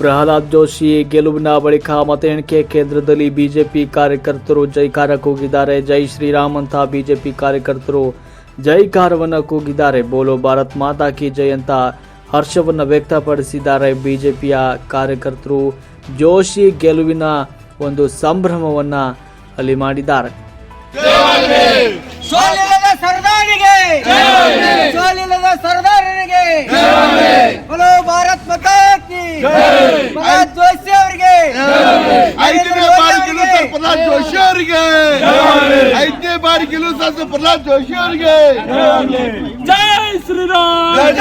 ಪ್ರಹ್ಲಾದ್ ಜೋಶಿ ಗೆಲುವಿನ ಬಳಿಕ ಮತ ಎಣಿಕೆ ಕೇಂದ್ರದಲ್ಲಿ ಬಿಜೆಪಿ ಕಾರ್ಯಕರ್ತರು ಜೈಕಾರ ಕೂಗಿದ್ದಾರೆ ಜೈ ಶ್ರೀರಾಮ್ ಅಂತ ಬಿಜೆಪಿ ಕಾರ್ಯಕರ್ತರು ಜೈಕಾರವನ್ನು ಕೂಗಿದ್ದಾರೆ. ಬೋಲೋ ಭಾರತ್ ಮಾತಾ ಕಿ ಜೈ ಅಂತ ಹರ್ಷವನ್ನು ವ್ಯಕ್ತಪಡಿಸಿದ್ದಾರೆ ಬಿಜೆಪಿಯ ಕಾರ್ಯಕರ್ತರು. ಜೋಶಿ ಗೆಲುವಿನ ಒಂದು ಸಂಭ್ರಮವನ್ನು ಅಲ್ಲಿ ಮಾಡಿದ್ದಾರೆ. ಐದನೇ ಬಾರಿ ಗೆಲ್ಲಿಸ ಪ್ರಹ್ಲಾದ್ ಜೋಶಿ ಅವರಿಗೆ ಜೈ ಶ್ರೀರಾಮ್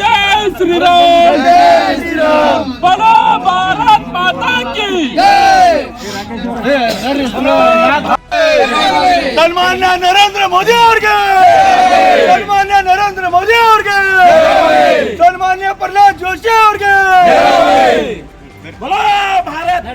ಜೈ ಶ್ರೀರಾಮ್ ಬಡೋ ಭಾರತ್ ಮಾತಾ ಕಿ ಸನ್ಮಾನ್ಯ ನರೇಂದ್ರ ಮೋದಿ ಅವ್ರಿಗೆ ಸನ್ಮಾನ್ಯ ನರೇಂದ್ರ ಮೋದಿ ಅವ್ರಿಗೆ ಸನ್ಮಾನ್ಯ ಪ್ರಹ್ಲಾದ್ ಜೋಶಿ